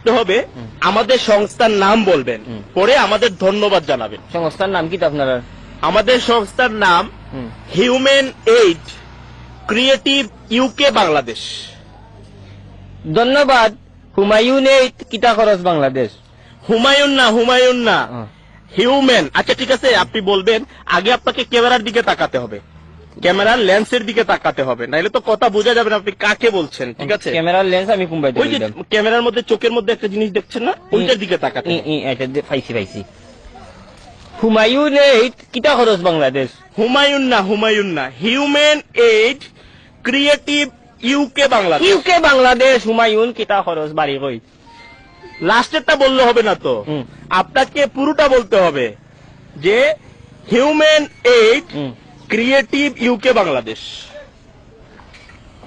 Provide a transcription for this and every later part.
করতে হবে আমাদের সংস্থার নাম বলবেন পরে আমাদের ধন্যবাদ জানাবেন। সংস্থার নাম কি তো আপনার? আমাদের সংস্থার নাম human aid creative UK Bangladesh. ধন্যবাদ। হুমায়ুন এই কিতা খরচ বাংলাদেশ? হুমায়ুন না হুমায়ুন না। হিউম্যান। আচ্ছা ঠিক আছে আপনি বলবেন আগে আপনাকে ক্যামেরার দিকে তাকাতে হবে। ক্যামেরার লেন্সের দিকে তাকাতে হবে। নাইলে তো কথা বোঝা যাবে না আপনি কাকে বলছেন ঠিক আছে? ক্যামেরার লেন্স আমি কুম্বাই ওই যে ক্যামেরার মধ্যে চোখের মধ্যে একটা জিনিস দেখছেন না? ওইটার দিকে তাকাতে হবে। পাইছি পাইছি। হুমায়ুন এই কিটা খরচ বাংলাদেশ? হুমায়ুন না হুমায়ুন না। Human aid creative UK Bangladesh. UK Bangladesh Humayun কিটা খরচ বাড়ি কই? লাস্টেরটা বললে হবে না তো? আপনাকে পুরোটা বলতে হবে যে human aid. Creative UK Bangladesh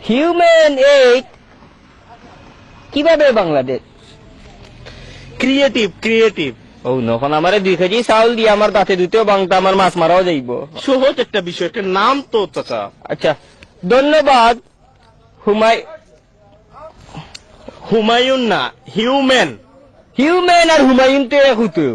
human aid কীভাবে বাংলাদেশ? ক্রিয়েটিভ ক্রিয়েটিভ ও নখন আমারে দুই কেজি চাউল দিয়ে আমার দাঁতে দুতেও বাংতা আমার মাছ মারাও যাইব। সহজ একটা বিষয় একটা নাম তো চাচা। আচ্ছা ধন্যবাদ। হুমাই হুমায়ুন না হিউম্যান। হিউম্যান আর হুমায়ুন তো এক হতো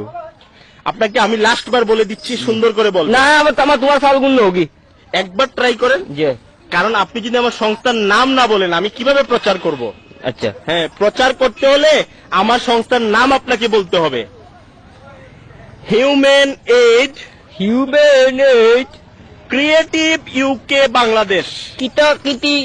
আপনাকে আমি লাস্ট বার বলে দিচ্ছি সুন্দর করে বল না আমার আমার তোমার গুণ হোগি একবার ট্রাই করেন। যে কারণ আপনি যদি আমার সংস্থার নাম না বলেন আমি কীভাবে প্রচার করব? আচ্ছা। হ্যাঁ প্রচার করতে হলে আমার সংস্থার নাম আপনাকে বলতে হবে। Human aid human aid creative UK Bangladesh কিতা কিতি?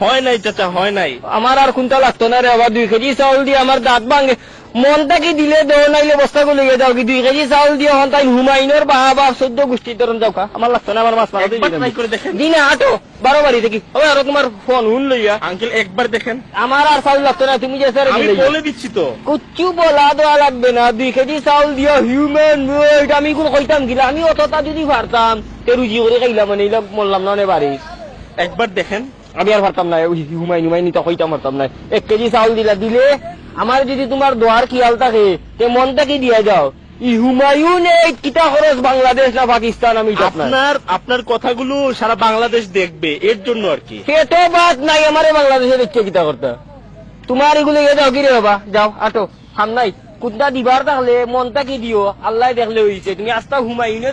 হয় নাই চাচা হয় নাই। আমার আর কোনটা লাগতো না রে আবার দুই কেজি চাউল দিয়ে আমার দাঁত ভাঙে। মনটা কি দিলে দেও নাইলে বস্তা গুলো যাও কি দুই কেজি চাউল দিয়ে হন তাই হুমায়ুনের বা বা চোদ্দ গোষ্ঠীর ধরন যাও কা আমার লাগতো না আমার মাছ ট্রাই দিনে আটো বারো বাড়ি দেখি। ওই আর তোমার ফোন হুন লইয়া। আঙ্কেল একবার দেখেন। আমার আর চাউল লাগতো না তুমি যে স্যার আমি বলে দিচ্ছি তো। কুচ্ছু বলা দেওয়া লাগবে না দুই কেজি চাউল দিয়া হিউম্যান ওয়েট আমি কোন কইতাম গিলা আমি অতটা যদি পারতাম তে রুজি করে খাইলাম মানে মরলাম না বাড়ি একবার দেখেন। আমি আর পারতাম না ওই হুমাই নুমাই নিতে কইতাম পারতাম না এক কেজি চাউল দিলা দিলে আমার যদি তোমার দোয়ার খেয়াল থাকে তে মনটা কি দিয়া যাও? হুমায়ুন এই কিতা খরচ বাংলাদেশ না পাকিস্তান আমি আপনার আপনার কথাগুলো সারা বাংলাদেশ দেখবে এর জন্য আর কি। পেটো বাদ নাই আমারে বাংলাদেশে দেখছে কিতা করতে। তোমার এগুলো ইয়ে যাও কিরে বাবা যাও আটো সামনাই কুদ্দা দিবার তাহলে মনটা কি দিও? আল্লাহ দেখলে হইছে তুমি আস্তা হুমায়ুনে